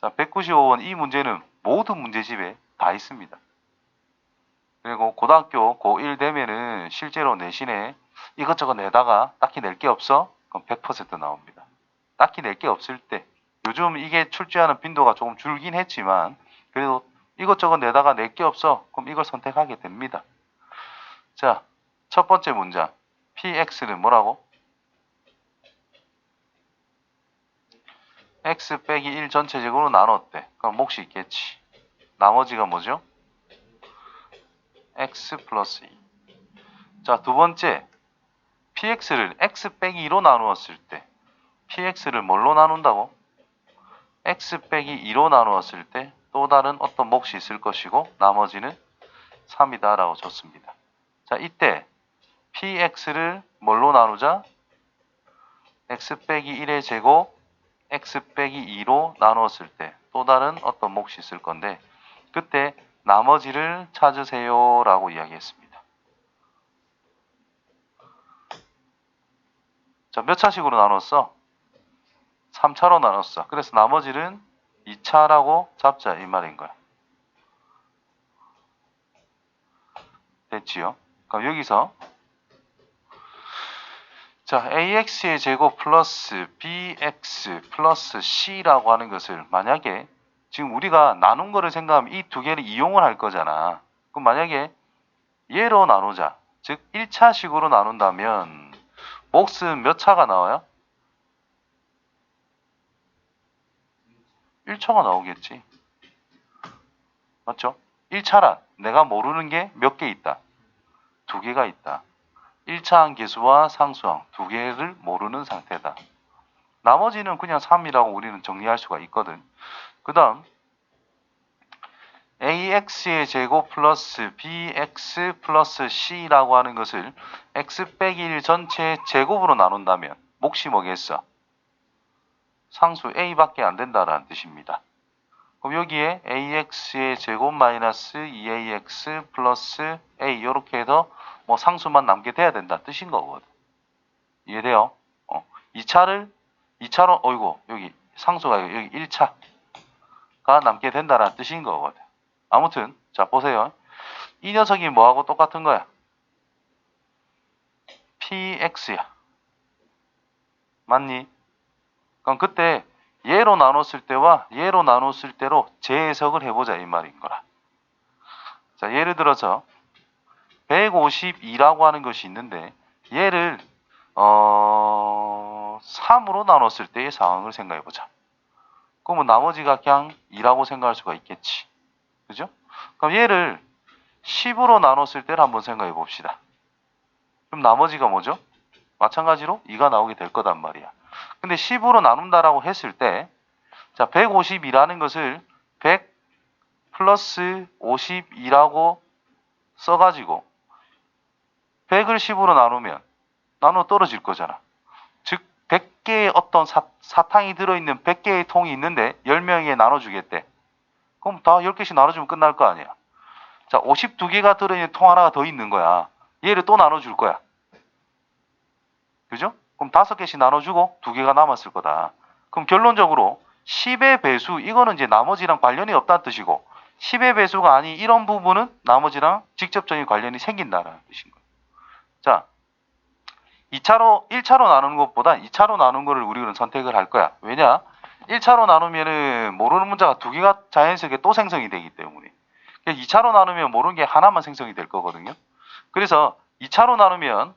자, 195번 이 문제는 모든 문제집에 다 있습니다. 그리고 고등학교 고1 되면은 실제로 내신에 이것저것 내다가 딱히 낼 게 없어? 그럼 100% 나옵니다. 딱히 낼 게 없을 때 요즘 이게 출제하는 빈도가 조금 줄긴 했지만 그래도 이것저것 내다가 낼 게 없어? 그럼 이걸 선택하게 됩니다. 자, 첫 번째 문장. px는 뭐라고? X 빼기 1 전체적으로 나눴대. 그럼 몫이 있겠지. 나머지가 뭐죠? x 플러스 2. 자, 두 번째. px를 x 빼기 2로 나누었을 때 px를 뭘로 나눈다고? x 빼기 2로 나누었을 때 또 다른 어떤 몫이 있을 것이고 나머지는 3이다 라고 줬습니다. 자, 이때 px를 뭘로 나누자? x 빼기 1의 제곱 x 빼기 2로 나누었을 때 또 다른 어떤 몫이 있을 건데 그때 나머지를 찾으세요 라고 이야기했습니다. 자, 몇 차식으로 나눴어? 3차로 나눴어. 그래서 나머지는 2차라고 잡자 이 말인 거야. 됐지요? 그럼 여기서 자, ax의 제곱 플러스 bx 플러스 c라고 하는 것을 만약에 지금 우리가 나눈 거를 생각하면 이 두 개를 이용을 할 거잖아. 그럼 만약에 얘로 나누자. 즉 1차식으로 나눈다면 몫은 몇 차가 나와요? 1차가 나오겠지. 맞죠? 1차란 내가 모르는 게 몇 개 있다. 두 개가 있다. 1차항 계수와 상수항 두 개를 모르는 상태다. 나머지는 그냥 3이라고 우리는 정리할 수가 있거든. 그 다음 ax의 제곱 플러스 bx 플러스 c라고 하는 것을 x 빼기 1 전체 제곱으로 나눈다면 몫이 뭐겠어? 상수 a밖에 안 된다라는 뜻입니다. 그럼 여기에 ax의 제곱 마이너스 2ax 플러스 a 이렇게 해서 뭐 상수만 남게 돼야 된다 뜻인 거거든. 이해돼요? 어. 2차를 2차로 어이고 여기 상수가 여기 1차가 남게 된다라는 뜻인 거거든. 아무튼 자 보세요. 이 녀석이 뭐하고 똑같은 거야? px야. 맞니? 그럼 그때 얘로 나눴을 때와 얘로 나눴을 때로 재해석을 해보자 이 말인 거라. 자 예를 들어서 152라고 하는 것이 있는데 얘를 어 3으로 나눴을 때의 상황을 생각해 보자. 그러면 나머지가 그냥 2라고 생각할 수가 있겠지. 그죠? 그럼 얘를 10으로 나눴을 때를 한번 생각해 봅시다. 그럼 나머지가 뭐죠? 마찬가지로 2가 나오게 될 거단 말이야. 근데 10으로 나눈다라고 했을 때, 자, 152라는 것을 100 플러스 52라고 써가지고, 100을 10으로 나누면, 나눠 떨어질 거잖아. 즉, 100개의 어떤 사, 사탕이 들어있는 100개의 통이 있는데, 10명에 나눠주겠대. 그럼 다 10개씩 나눠주면 끝날 거 아니야. 자, 52개가 들어있는 통 하나가 더 있는 거야. 얘를 또 나눠줄 거야. 그죠? 그럼 다섯 개씩 나눠주고 두 개가 남았을 거다. 그럼 결론적으로 10의 배수 이거는 이제 나머지랑 관련이 없다는 뜻이고 10의 배수가 아닌 이런 부분은 나머지랑 직접적인 관련이 생긴다는 뜻인 거예요. 자, 2차로 1차로 나누는 것보다 2차로 나누는 거를 우리는 선택을 할 거야. 왜냐? 1차로 나누면은 모르는 문자가 두 개가 자연스럽게 또 생성이 되기 때문에 2차로 나누면 모르는 게 하나만 생성이 될 거거든요. 그래서 2차로 나누면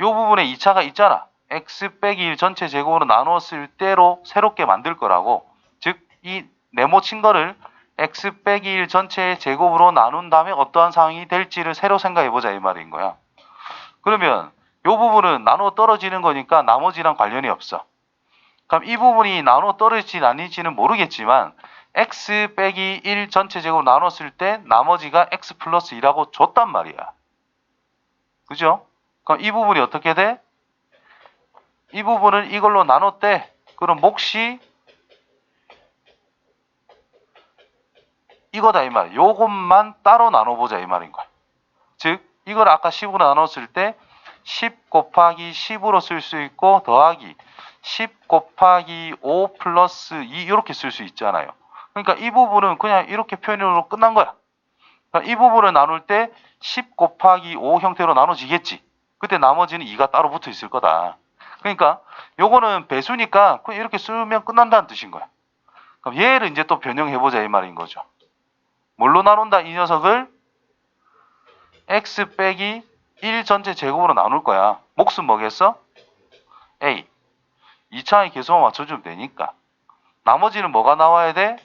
이 부분에 2차가 있잖아. x 빼기 1 전체 제곱으로 나누었을 때로 새롭게 만들 거라고. 즉, 이 네모 친 거를 x 빼기 1 전체 제곱으로 나눈 다음에 어떠한 상황이 될지를 새로 생각해 보자 이 말인 거야. 그러면 이 부분은 나누어 떨어지는 거니까 나머지랑 관련이 없어. 그럼 이 부분이 나누어 떨어질지 아닐지는 모르겠지만 x 빼기 1 전체 제곱 나눴을 때 나머지가 x 플러스 2라고 줬단 말이야. 그죠? 그럼 이 부분이 어떻게 돼? 이 부분을 이걸로 나눴대. 그럼 몫이 이거다 이 말. 요것만 따로 나눠보자 이 말인 거야. 즉 이걸 아까 10으로 나눴을 때 10 곱하기 10으로 쓸 수 있고 더하기 10 곱하기 5 플러스 2 이렇게 쓸 수 있잖아요. 그러니까 이 부분은 그냥 이렇게 표현으로 끝난 거야. 그러니까 이 부분을 나눌 때 10 곱하기 5 형태로 나눠지겠지. 그때 나머지는 2가 따로 붙어 있을 거다. 그러니까 요거는 배수니까 그냥 이렇게 쓰면 끝난다는 뜻인 거야. 그럼 얘를 이제 또 변형해보자 이 말인 거죠. 뭘로 나눈다 이 녀석을 x 빼기 1 전체 제곱으로 나눌 거야. 몫은 뭐겠어? a. 2차의 계수만 맞춰주면 되니까. 나머지는 뭐가 나와야 돼?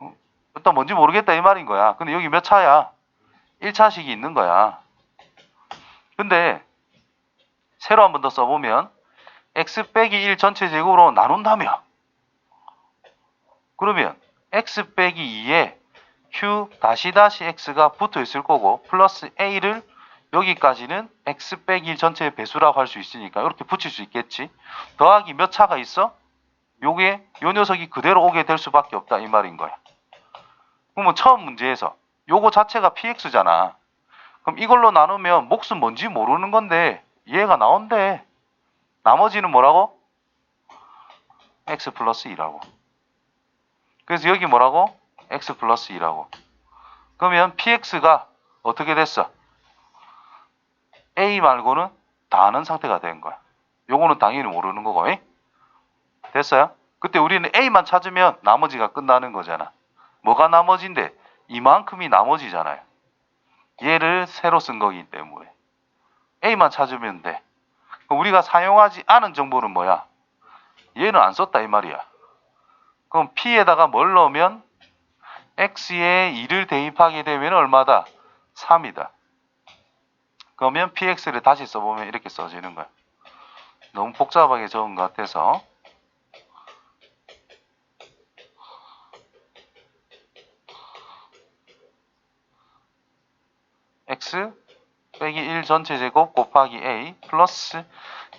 어? 일단 뭔지 모르겠다 이 말인 거야. 근데 여기 몇 차야? 1차식이 있는 거야. 근데 새로 한 번 더 써보면 x 빼기 1 전체 제곱으로 나눈다며 그러면 x 빼기 2에 q 다시 다시 x가 붙어 있을 거고 플러스 a를 여기까지는 x 빼기 1 전체의 배수라고 할 수 있으니까 이렇게 붙일 수 있겠지 더하기 몇 차가 있어? 요게 요 녀석이 그대로 오게 될 수밖에 없다 이 말인 거야 그러면 처음 문제에서 요거 자체가 px잖아 그럼 이걸로 나누면 몫은 뭔지 모르는 건데 얘가 나온대 나머지는 뭐라고? x 플러스 2라고 그래서 여기 뭐라고? X 플러스 2라고. 그러면 px가 어떻게 됐어? a 말고는 다 아는 상태가 된 거야. 요거는 당연히 모르는 거고. 에? 됐어요? 그때 우리는 a만 찾으면 나머지가 끝나는 거잖아. 뭐가 나머지인데? 이만큼이 나머지잖아요. 얘를 새로 쓴 거기 때문에. a만 찾으면 돼. 우리가 사용하지 않은 정보는 뭐야? 얘는 안 썼다 이 말이야. 그럼 P에다가 뭘 넣으면 X에 2를 대입하게 되면 얼마다? 3이다. 그러면 PX를 다시 써보면 이렇게 써지는 거야. 너무 복잡하게 적은 것 같아서. X 빼기 1 전체 제곱 곱하기 A 플러스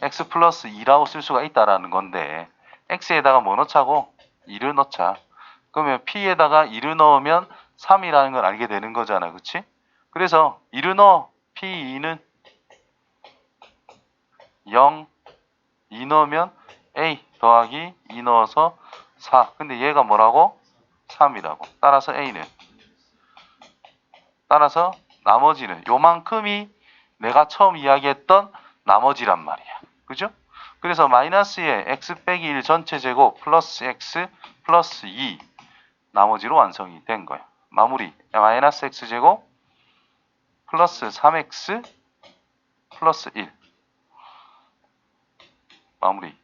X 플러스 2라고 쓸 수가 있다라는 건데 X에다가 뭐 넣자고? 2를 넣자. 그러면 P에다가 2를 넣으면 3이라는 걸 알게 되는 거잖아. 그치? 그래서 2를 넣어. P2는 0, 2 넣으면 A 더하기 2 넣어서 4. 근데 얘가 뭐라고? 3이라고. 따라서 A는. 따라서 나머지는 요만큼이 내가 처음 이야기했던 나머지란 말이야. 그죠? 그래서 마이너스의 x 빼기 1 전체 제곱 플러스 x 플러스 2 나머지로 완성이 된 거야. 마무리. 마이너스 x 제곱 플러스 3x 플러스 1 마무리